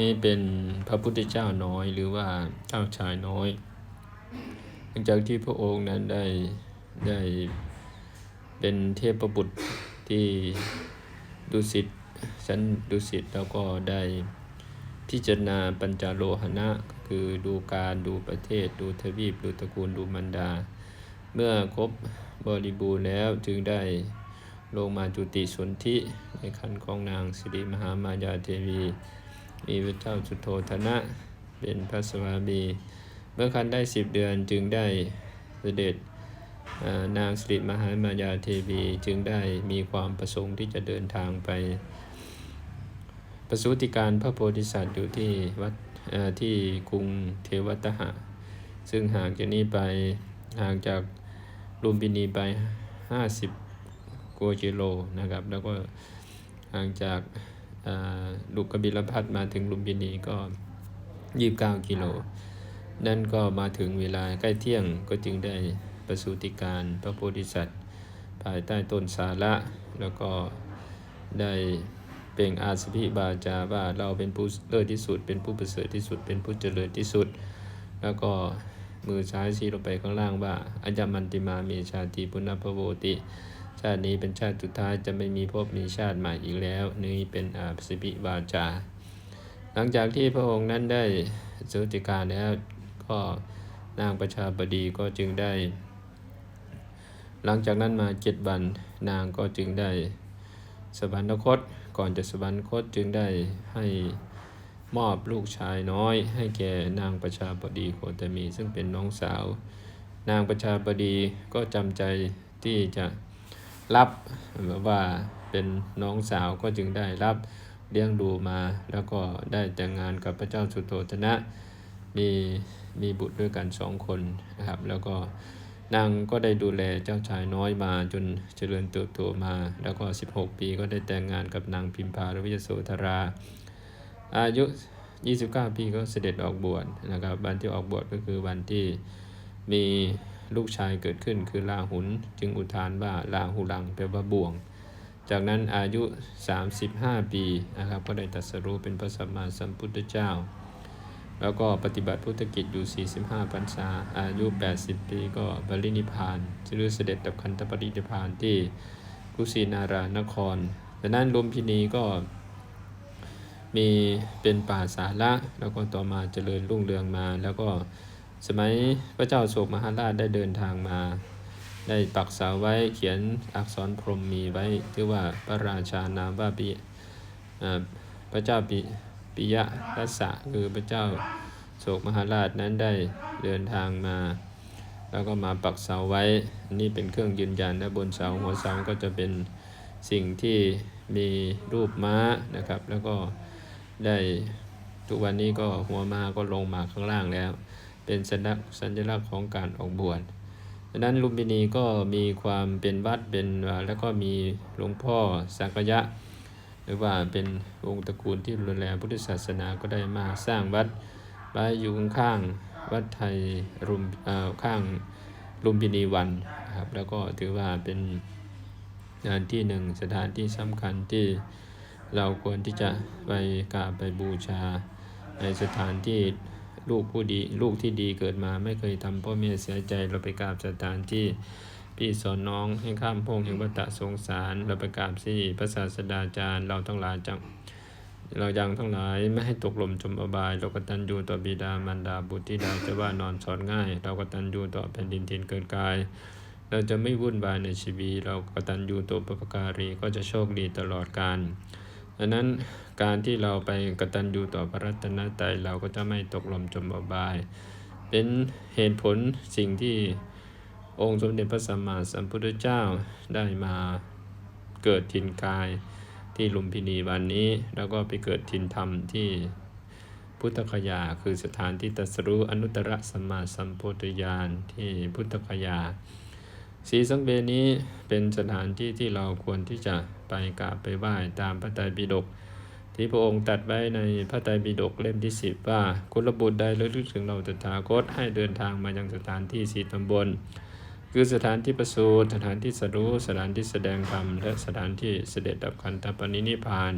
นี่เป็นพระพุทธเจ้าน้อยหรือว่าเจ้าชายน้อย หลังจากที่พระองค์นั้นได้ได้เป็นเทพประบุตรที่ดุสิตชั้นดุสิตแล้วก็ได้พิจารณาปัญจโลหณะก็คือดูการดูประเทศ ดูทวีป ดูตระกูลดูมันดา เมื่อครบบริบูรณ์แล้วจึงได้ลงมาจุติสนธิในคันของนางสิริมหามายาเทวี มีพระเจ้าสุโธธนะ เป็นพระสวามี เมื่อคันได้สิบเดือนจึงได้เสด็จนางสิริมหามายาเทวีจึงได้มีความประสงค์ที่จะเดินทางไป ประสูติการพระโพธิสัตว์อยู่ที่วัดที่กรุงเทวตหะ ซึ่งห่างจากนี้ไปห่างจากลุมพินีไป 50กว่ากิโลนะครับ แล้วก็ห่างจาก ลูกกบิลพัทมาถึงลุมพินีก็ 29 กิโล นั่นก็มาถึงเวลาใกล้เที่ยงก็จึงได้ประสูติการพระโพธิสัตว์ ภายใต้ต้นสาระ แล้วก็ได้เป่งอาสพิบาจาว่าเราเป็นผู้เลิศที่สุด เป็นผู้ประเสริฐที่สุด เป็นผู้เจริญที่สุด แล้วก็มือซ้ายชี้ลงไปข้างล่างว่าอัญมันติมามีชาติปุณพโวติ ชาตินี้เป็นชาติสุดท้ายจะไม่มีภพมีชาติใหม่อีกแล้ว นี่เป็นอาสพิบาจา หลังจากที่พระองค์นั้นได้สุติการแล้วก็นางประชาบดีก็จึงได้ หลังจากนั้นมาเจ็ดวันนางก็จึงได้สวรรคตก่อนจะสวรรคตจึงได้ให้มอบลูกชายน้อย ให้แก่นางประชาบดีโคตมี ซึ่งเป็นน้องสาว นางประชาบดีก็จำใจที่จะ รับแบบว่าเป็นน้องสาวก็จึงได้รับเลี้ยงดูมา แล้วก็ได้แต่งงานกับพระเจ้าสุโธทนะมีมีบุตรด้วยกันสองคนนะครับแล้วก็นางก็ได้ดูแลเจ้าชายน้อยมาจนเจริญเติบโตมา แล้วก็ 16 ปีก็ได้แต่งงานกับนางพิมพาหรือวิยโสธรา อายุ 29 ปีก็เสด็จออกบวชนะครับวันที่ออกบวชก็คือวันที่มี ลูกชายเกิดขึ้นคือลาหุนจึงอุทานว่าลาหุลังแปลว่าบ่วง จากนั้นอายุ 35 ปีนะครับก็ได้ตรัสรู้เป็นพระสัมมาสัมพุทธเจ้า แล้วก็ปฏิบัติพุทธกิจอยู่ 45 พรรษา อายุ 80 ปีก็บรินิพพานจรู้เสด็จดับคันธปรินิพพานที่กุสินารานครดังนั้นลุมพินีก็มีเป็นป่าสาระแล้วก็ต่อมาเจริญรุ่งเรืองมาแล้วก็ สมัยพระเจ้าโศกมหาราชได้เดินทางมา ได้ปักเสาไว้เขียนอักษรพรหมมีไว้ที่ว่าพระราชานามว่าปิพระเจ้าปิปิยะรัสะคือพระเจ้าโศกมหาราชนั้นได้เดินทางมา แล้วก็มาปักเสาไว้อันนี้เป็นเครื่องยืนยันและบนเสาหัวเสาก็จะเป็นสิ่งที่มีรูปม้านะครับ แล้วก็ได้ทุกวันนี้ก็หัวม้าก็ลงมาข้างล่างแล้ว เป็นสัญลักษณ์สัญลักษณ์ของการออกบวชดังนั้นลุมพินีก็มีความเป็นวัดเป็นแล้วก็มีหลวงพ่อสักยะ หรือว่าเป็นวงศ์ตระกูลที่รุนแรงพุทธศาสนาก็ได้มาสร้างวัดไว้อยู่ข้างๆวัดไทยรุมข้างลุมพินีวันครับแล้วก็ถือว่าเป็นสถานที่หนึ่งสถานที่สำคัญที่เราควรที่จะไปกราบไปบูชาในสถานที่ ลูกผู้ดีลูกที่ดีเกิดมาไม่เคยทำพ่อแม่เสียใจเราไปกราบสถานที่พี่สอนน้องให้ข้ามพงแห่งวัฏสงสาร เราไปกราบที่พระศาสดาจารย์เราทั้งหลายจังเรายังทั้งหลายไม่ให้ตกหล่มจมอบาย เรากตัญญูต่อบิดามารดาบุตรธิดาจะว่านอนสอนง่าย เรากตัญญูต่อแผ่นดินทินเกินกาย เราจะไม่วุ่นวายในชีวิต เรากตัญญูต่อปปการีก็จะโชคดีตลอดกาล ดังนั้นการที่เราไปกตัญญูต่อพระรัตนตรัยเราก็จะไม่ตกหล่มจมอบาย เป็นเหตุผลสิ่งที่องค์สมเด็จพระสัมมาสัมพุทธเจ้าได้มาเกิดทินกายที่ลุมพินีวันนี้ แล้วก็ไปเกิดทินธรรมที่พุทธคยา คือสถานที่ตรัสรู้อนุตตรสัมมาสัมโพธิญาณที่พุทธคยา สีสังเวยนี้เป็นสถานที่ที่เราควรที่จะไปกราบไปไหว้ตามพระไตรปิฎกที่พระองค์ตัดไว้ในพระไตรปิฎกเล่มที่สิบว่าคุณระบุใดระลึกถึงเราตถาคตให้เดินทางมายังสถานที่สีตำบล คือสถานที่ประสูติสถานที่สรู้สถานที่แสดงธรรมและสถานที่เสด็จดับขันธปรินิพาน